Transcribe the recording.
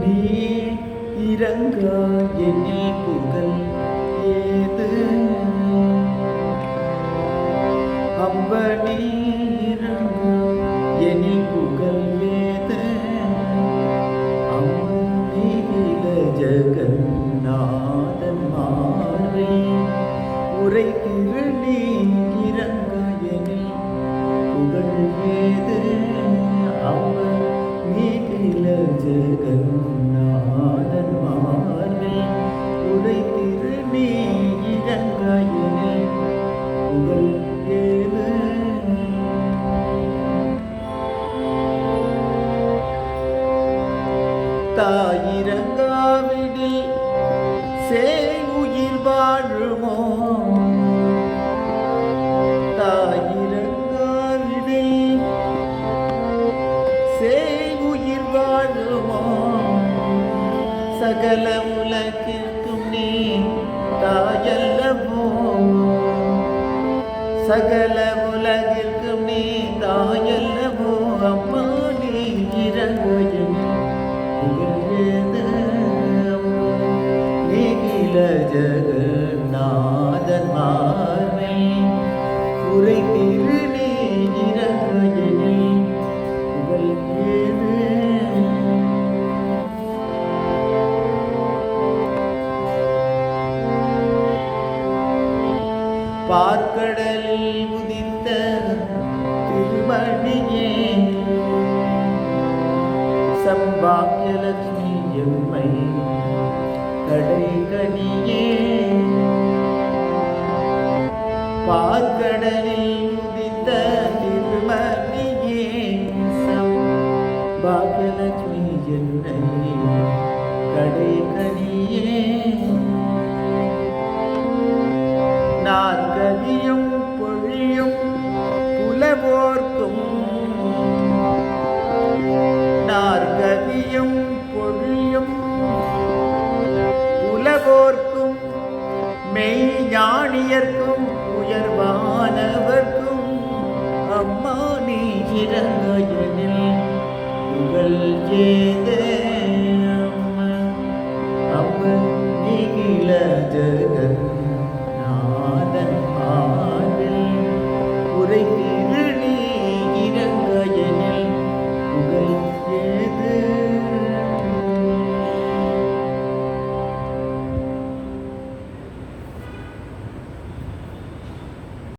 நீ இறங்கா எனில் புகழ் ஏது? அம்பனி இறங்கா எனில் புகழ் மாறே இறங்க தாயிரங்காவிடில் சேயுயிர் வாழுமோ? தாயிரங்காவிடில் சேயுயிர் வாழுமோ? சகல உலகிற்கும் நீ தாயல்லவோ? சகல உலகிற்கும் நீ தாய ஜெகநாதன் மார்மை உரை திரு நீ பார்க்கடலில் உதித்த திருமணியே சம்பாக்கியலட்சுமி எம்மை கடைகனியே. பார்க்கடலில் உதித்த திருமணியே சம்பாக்கியலட்சுமி என்னை கடைகனியே. நாற்கதியும் பொழியும் புலவோர்க்கும். நாற்கதியும் பொழியும் உயர்வோர்க்கும் மெய் ஞானியர்க்கும் உயர்வானவர்க்கும் அம்மா நீ இறங்கையனில் புகழ் ஏ